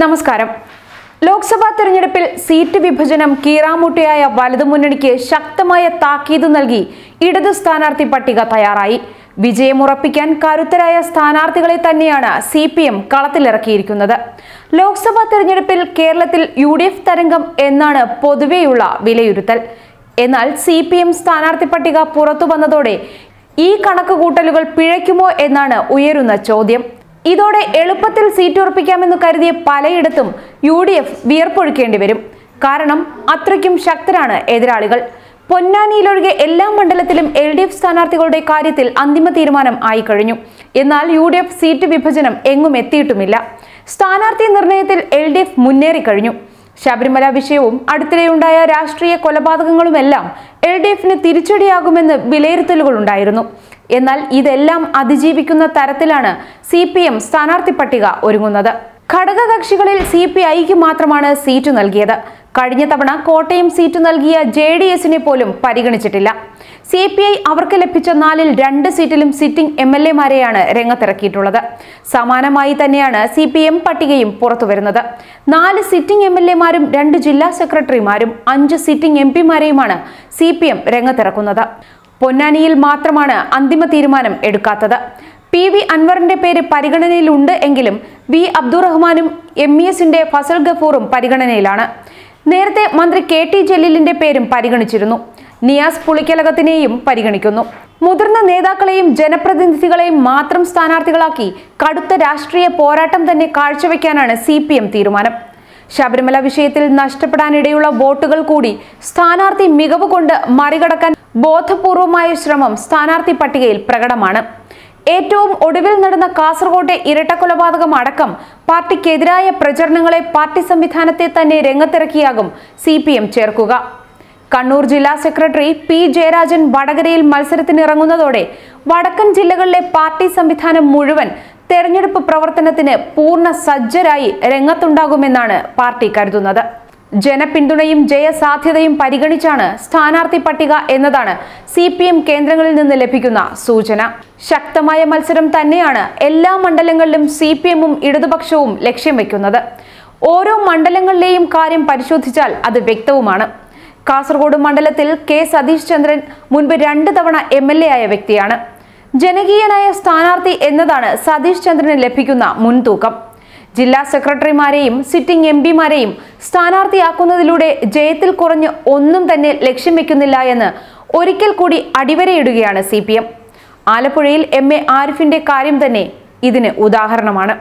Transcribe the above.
നമസ്കാരം. ലോക്സഭാ തെരഞ്ഞെടുപ്പിൽ സീറ്റ് വിഭജനം കീറാമുട്ടിയായ വലതുമുന്നണിക്ക് ശക്തമായ താക്കീത് നൽകി ഇടത് സ്ഥാനാർത്ഥി പട്ടിക തയ്യാറായി. വിജയമുറപ്പിക്കാൻ കരുത്തരായ സ്ഥാനാർത്ഥികളെ തന്നെയാണ് സി പി എം കളത്തിലിറക്കിയിരിക്കുന്നത്. ലോക്സഭാ തെരഞ്ഞെടുപ്പിൽ കേരളത്തിൽ യു ഡി എഫ് തരംഗം എന്നാണ് പൊതുവെയുള്ള വിലയിരുത്തൽ. എന്നാൽ സി പി എം സ്ഥാനാർത്ഥി പട്ടിക പുറത്തു വന്നതോടെ ഈ കണക്കുകൂട്ടലുകൾ പിഴയ്ക്കുമോ എന്നാണ് ഉയരുന്ന ചോദ്യം. ഇതോടെ എളുപ്പത്തിൽ സീറ്റ് ഉറപ്പിക്കാമെന്ന് കരുതിയ പലയിടത്തും യു ഡി എഫ് വിയർപ്പൊഴുക്കേണ്ടി വരും. കാരണം അത്രയ്ക്കും ശക്തരാണ് എതിരാളികൾ. പൊന്നാനിയിലൊഴികെ എല്ലാ മണ്ഡലത്തിലും എൽ ഡി എഫ് സ്ഥാനാർത്ഥികളുടെ കാര്യത്തിൽ അന്തിമ തീരുമാനം ആയി കഴിഞ്ഞു എന്നാൽ യു ഡി എഫ് സീറ്റ് വിഭജനം എങ്ങും എത്തിയിട്ടുമില്ല. സ്ഥാനാർത്ഥി നിർണയത്തിൽ എൽ ഡി എഫ് മുന്നേറിക്കഴിഞ്ഞു ശബരിമല വിഷയവും അടുത്തിടെയുണ്ടായ രാഷ്ട്രീയ കൊലപാതകങ്ങളുമെല്ലാം എൽ ഡി എഫിന് തിരിച്ചടിയാകുമെന്ന് വിലയിരുത്തലുകളുണ്ടായിരുന്നു. എന്നാൽ ഇതെല്ലാം അതിജീവിക്കുന്ന തരത്തിലാണ് സി പി എം സ്ഥാനാർത്ഥി പട്ടിക ഒരുങ്ങുന്നത്. ഘടകകക്ഷികളിൽ സി പി ഐക്ക് മാത്രമാണ് സീറ്റ് നൽകിയത്. കഴിഞ്ഞ തവണ കോട്ടയം സീറ്റ് നൽകിയ ജെ ഡി എസിനെ പോലും പരിഗണിച്ചിട്ടില്ല. സി പി ഐ അവർക്ക് ലഭിച്ച നാലിൽ രണ്ട് സീറ്റിലും സിറ്റിംഗ് എം എൽ എമാരെയാണ് രംഗത്തിറക്കിയിട്ടുള്ളത്. സമാനമായി തന്നെയാണ് സി പി എം പട്ടികയും പുറത്തുവരുന്നത്. നാല് സിറ്റിംഗ് എം എൽ എമാരും രണ്ട് ജില്ലാ സെക്രട്ടറിമാരും അഞ്ച് സിറ്റിംഗ് എം പിമാരെയുമാണ് സി പി എം രംഗത്തിറക്കുന്നത്. പൊന്നാനിയിൽ മാത്രമാണ് അന്തിമ തീരുമാനം എടുക്കാത്തത്. പി വി അൻവറിന്റെ പേര് പരിഗണനയിലുണ്ട് എങ്കിലും വി അബ്ദുറഹ്മാനും എം ഇ എസിന്റെ ഫസൽ ഗഫൂറും പരിഗണനയിലാണ്. നേരത്തെ മന്ത്രി കെ ടി ജലീലിന്റെ പേരും പരിഗണിച്ചിരുന്നു. നിയാസ് പുളിക്കലകത്തിനെയും പരിഗണിക്കുന്നു. മുതിർന്ന നേതാക്കളെയും ജനപ്രതിനിധികളെയും മാത്രം സ്ഥാനാർത്ഥികളാക്കി കടുത്ത രാഷ്ട്രീയ പോരാട്ടം തന്നെ കാഴ്ചവെക്കാനാണ് സി തീരുമാനം. ശബരിമല വിഷയത്തിൽ നഷ്ടപ്പെടാനിടയുള്ള വോട്ടുകൾ കൂടി സ്ഥാനാർത്ഥി മികവ് കൊണ്ട് മറികടക്കാൻ ബോധപൂർവമായ ശ്രമം സ്ഥാനാർത്ഥി പട്ടികയിൽ പ്രകടമാണ്. ഏറ്റവും ഒടുവിൽ നടന്ന കാസർകോട്ടെ ഇരട്ടക്കൊലപാതകം അടക്കം പാർട്ടിക്കെതിരായ പ്രചരണങ്ങളെ പാർട്ടി സംവിധാനത്തെ തന്നെ രംഗത്തിറക്കിയാകും സി ചേർക്കുക. കണ്ണൂർ ജില്ലാ സെക്രട്ടറി പി ജയരാജൻ വടകരയിൽ മത്സരത്തിനിറങ്ങുന്നതോടെ വടക്കൻ ജില്ലകളിലെ പാർട്ടി സംവിധാനം മുഴുവൻ തെരഞ്ഞെടുപ്പ് പ്രവർത്തനത്തിന് പൂർണ സജ്ജരായി രംഗത്തുണ്ടാകുമെന്നാണ് പാർട്ടി കരുതുന്നത്. ജനപിന്തുണയും ജയസാധ്യതയും പരിഗണിച്ചാണ് സ്ഥാനാർത്ഥി പട്ടിക എന്നതാണ് സി പി എം കേന്ദ്രങ്ങളിൽ നിന്ന് ലഭിക്കുന്ന സൂചന. ശക്തമായ മത്സരം തന്നെയാണ് എല്ലാ മണ്ഡലങ്ങളിലും സി പി എമ്മും ഇടതുപക്ഷവും ലക്ഷ്യം വയ്ക്കുന്നത് ഓരോ മണ്ഡലങ്ങളിലെയും കാര്യം പരിശോധിച്ചാൽ അത് വ്യക്തവുമാണ്. കാസർഗോഡ് മണ്ഡലത്തിൽ കെ. സതീഷ് ചന്ദ്രൻ മുൻപ് രണ്ട് തവണ എം. ആയ വ്യക്തിയാണ്. ജനകീയനായ സ്ഥാനാർത്ഥി എന്നതാണ് സതീഷ് ചന്ദ്രന് ലഭിക്കുന്ന മുൻതൂക്കം. ജില്ലാ സെക്രട്ടറിമാരെയും സിറ്റിംഗ് എം പിമാരെയും സ്ഥാനാർത്ഥിയാക്കുന്നതിലൂടെ ജയത്തിൽ കുറഞ്ഞ് ഒന്നും തന്നെ ലക്ഷ്യം വെക്കുന്നില്ല എന്ന് ഒരിക്കൽ കൂടി അടിവരയിടുകയാണ് സി ആലപ്പുഴയിൽ എം എ ആരിഫിന്റെ കാര്യം തന്നെ ഇതിന് ഉദാഹരണമാണ്.